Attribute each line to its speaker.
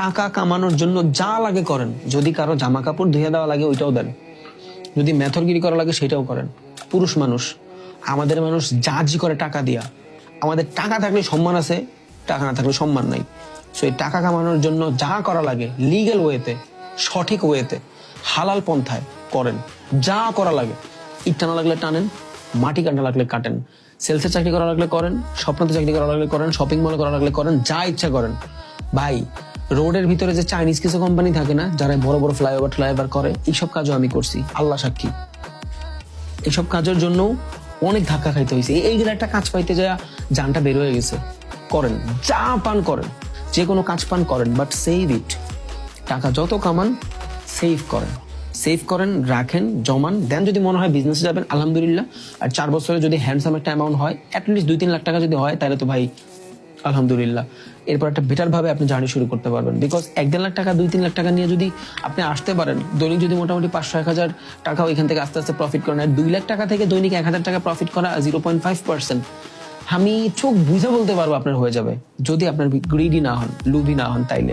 Speaker 1: টাকা কামানোর জন্য যা লাগে করেন। যদি কারও জামা কাপড় ধুয়ে দেওয়া লাগে, ওইটাও দেন। যদি মেথরগিরি করা লাগে, সেটাও করেন। পুরুষ মানুষ, আমাদের মানুষ যা জাজি করে টাকা দিয়া, আমাদের টাকা থাকলে সম্মান আছে, টাকা না থাকলে সম্মান নাই। সো এই টাকা কামানোর জন্য যা করা লাগে লিগেল ওয়েতে সঠিক ওয়েতে হালাল পন্থায় করেন। যা করা লাগে। ইট টানা লাগলে টানেন, মাটি কাটা লাগলে কাটেন। সেলসের চাকরি করা লাগলে করেন, স্বপ্নতে চাকরি করা লাগলে করেন শপিং মলে করা লাগলে করেন, যা ইচ্ছা করেন। ভাই রোডের ভিতরে যে চাইনিজ কিছু কোম্পানি থাকে না, যারা বড় বড় ফ্লাইওভার ফ্লাইওভার করে, এইসব কাজও আমি করছি। আল্লাহ সাক্ষী। এইসব কাজের জন্য অনেক ধাক্কা খাইতে হয়েছে এই- এইগুলো একটা কাজ পাইতে যা জানটা বের হয়ে গেছে, করেন, যা পান করেন, যে কোনো কাজ পান করেন বাট সেভ ইট টাকা যত কামান সেভ করেন। সেভ করেন, রাখেন, জমান, দেন যদি মনে হয় বিজনেসে যাবেন, আলহামদুলিল্লাহ। আর চার বছরে যদি হ্যান্ডসাম একটা অ্যামাউন্ট হয় অ্যাটলিস্ট দুই তিন লাখ টাকা যদি হয়, তাহলে তো ভাই আলহামদুলিল্লাহ। এরপর একটা বেটার ভাবে আপনি জার্নি শুরু করতে পারবেন। বিকজ এক দেড় লাখ টাকা, দুই তিন লাখ টাকা নিয়ে যদি আপনি আসতে পারেন, দৈনিক যদি মোটামুটি পাঁচশো এক হাজার টাকা ওইখান থেকে আস্তে আস্তে প্রফিট করেন, আর দুই লাখ টাকা থেকে দৈনিক এক হাজার টাকা প্রফিট করা জিরো পয়েন্ট ফাইভ পার্সেন্ট আমি চোখ বুঝে বলতে পারব আপনার হয়ে যাবে। যদি আপনার গ্রিডি না হন, লুভি না হন তাইলে।